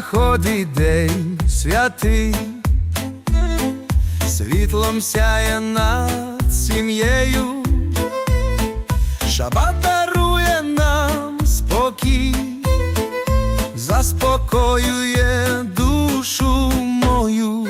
находить день святий, світлом сяє над сім'єю, Шабат дарує нам спокій, заспокоює душу мою.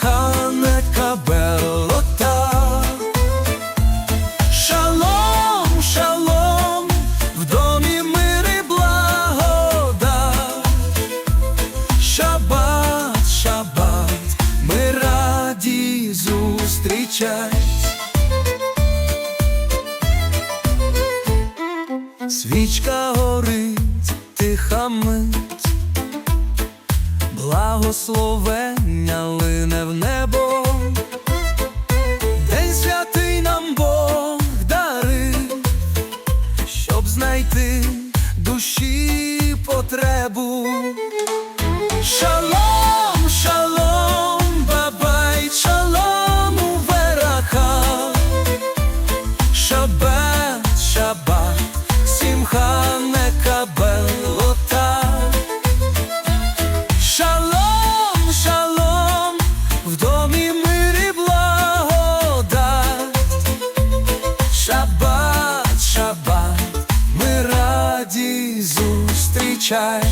Без вімха не кабелота. Шалом, шалом, в домі мир і благода. Шабат, шабат, ми раді зустрічать. Свічка горить, тиха мить, благословення знайти душі потребу. Шалом, зустрічай.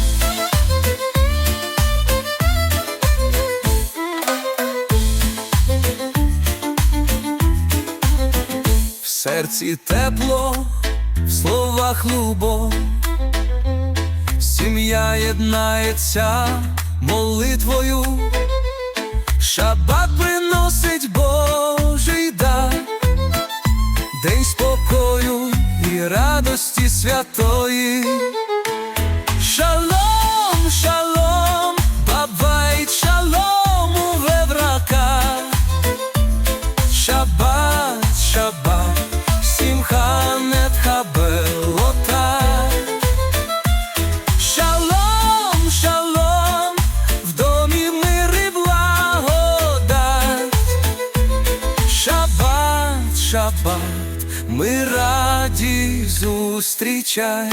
В серці тепло, в словах любов, сім'я єднається молитвою, шабат приносить Божий дар, день спокою і радості святої. Шабат, ми раді зустрічай.